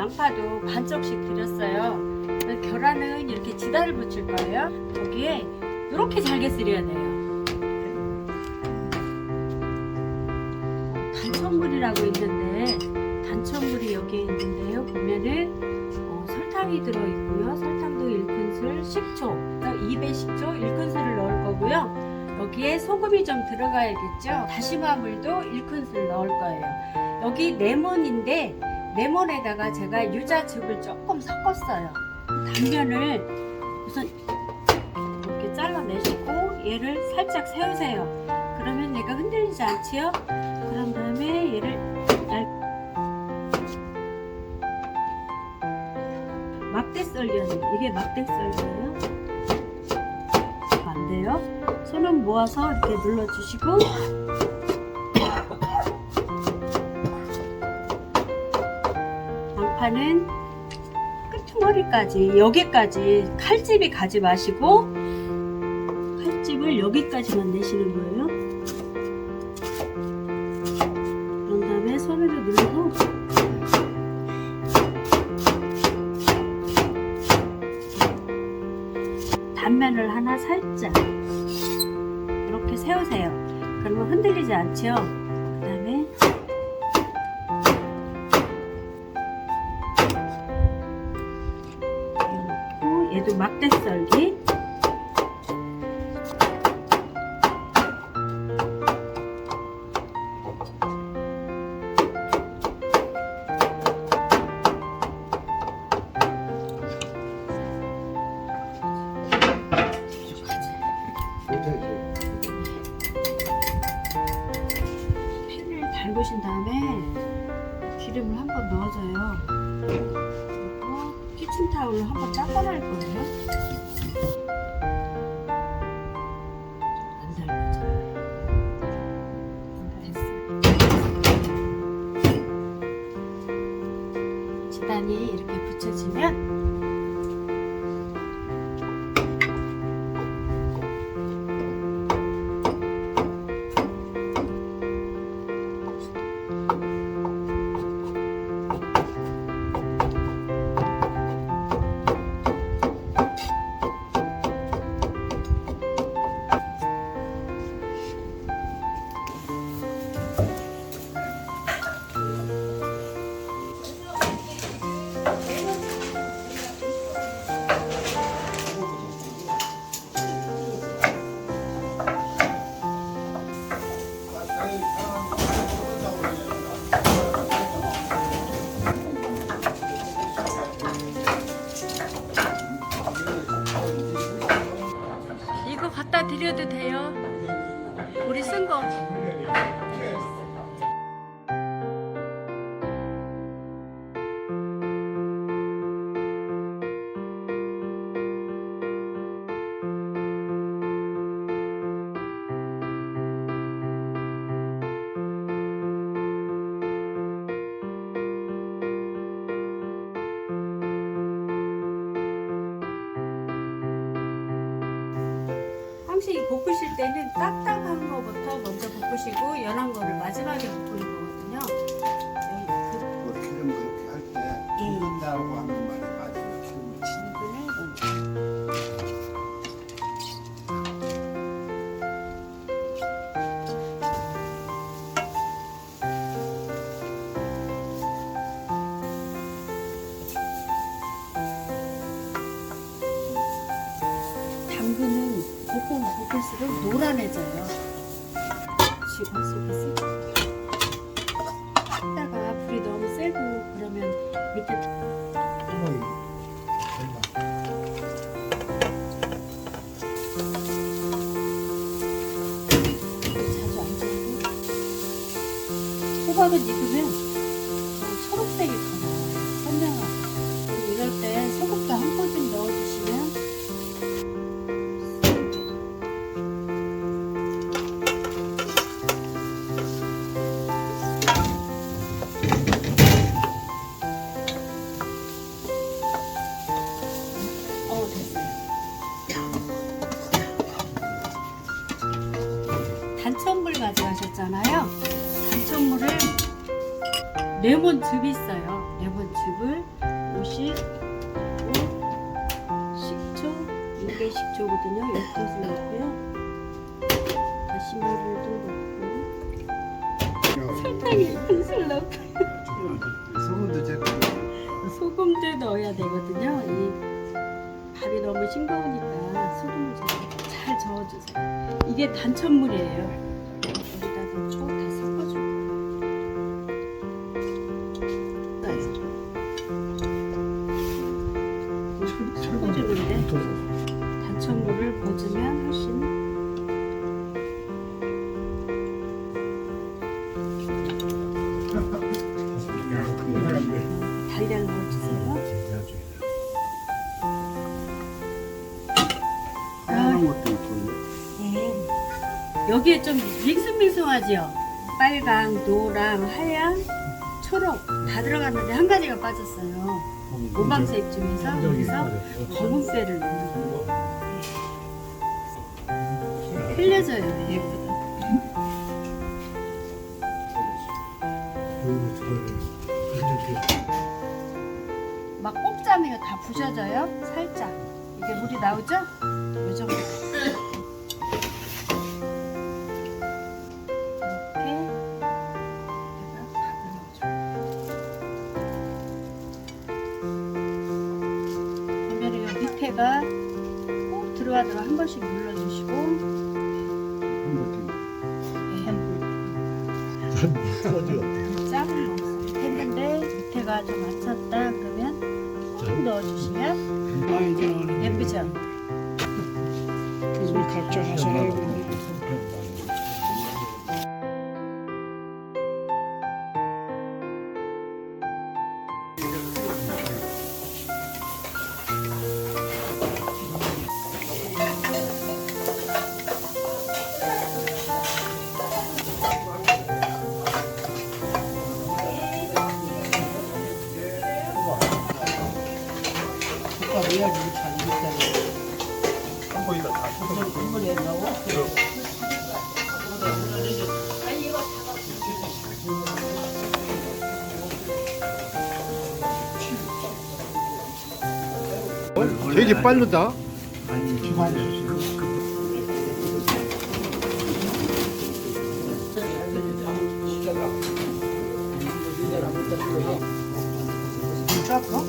양파도 반쪽씩 드렸어요. 계란은 이렇게 지단을 붙일 거예요. 여기에 이렇게 잘게 썰어야 돼요. 단천물이라고 있는데 단천물이 여기에 있는데요. 보면은 어, 설탕이 들어 있고요. 설탕도 1큰술, 식초, 2배 식초 1큰술을 넣을 거고요. 여기에 소금이 좀 들어가야겠죠. 다시마 물도 1큰술 넣을 거예요. 여기 레몬인데 레몬에다가 제가 유자즙을 조금 섞었어요. 단면을 우선 이렇게 잘라내시고 얘를 살짝 세우세요. 그러면 얘가 흔들리지 않지요? 그런 다음에 얘를 얇... 막대 썰기는 이게 막대 썰기예요. 안 돼요. 손을 모아서 이렇게 눌러주시고 파는 끝머리까지 여기까지 칼집이 가지 마시고 칼집을 여기까지만 내시는 거예요. 그런 다음에 손으로 누르고 단면을 하나 살짝 이렇게 세우세요. 그러면 흔들리지 않죠? 막대 썰기 팬을 달구신 다음에 기름을 한 번 넣어줘요. 그리고 키친 타올로 한번 닦아낼 거예요. 안 달구죠. 됐어요. 지단이 이렇게 붙여지면 드려도 돼요? 우리 쓴 거. 볶으실 때는 딱딱한 거부터 먼저 볶으시고 연한 거를 마지막에 볶는 거거든요. 그 기름 그렇게 할 때 예. 기름다고 하는 노란해져요. 지금 쑥 하다가 불이 너무 세고 그러면 단천물 가져가셨잖아요. 단천물을 레몬즙이 있어요. 레몬즙을 반씩 식초, 이게 식초거든요. 이것을 넣고요. 다시마를도 넣고 설탕 1큰술 넣고 소금도 제거. 소금도 넣어야 되거든요. 이 밥이 너무 싱거우니까 소금을 좀잘 저어주세요. 이게 단천물이에요. 여기에 좀 밍숭밍숭하지요? 빨강, 노랑, 하얀, 초록 다 들어갔는데 한 가지가 빠졌어요. 모방색 중에서 여기서 검은색을 넣는 거예요. 흘려져요. 예쁘다. 막 꼽자면 다 부셔져요. 살짝. 이게 물이 나오죠? 요 정도. 밑에가 꼭 들어가도록 한 번씩 눌러주시고 넣었어요. 했는데 밑에가 좀 맞췄다 그러면 쭉 넣어주시면 아 예쁘죠? 물 각자 국 되게 빠르다. 물 쫙까?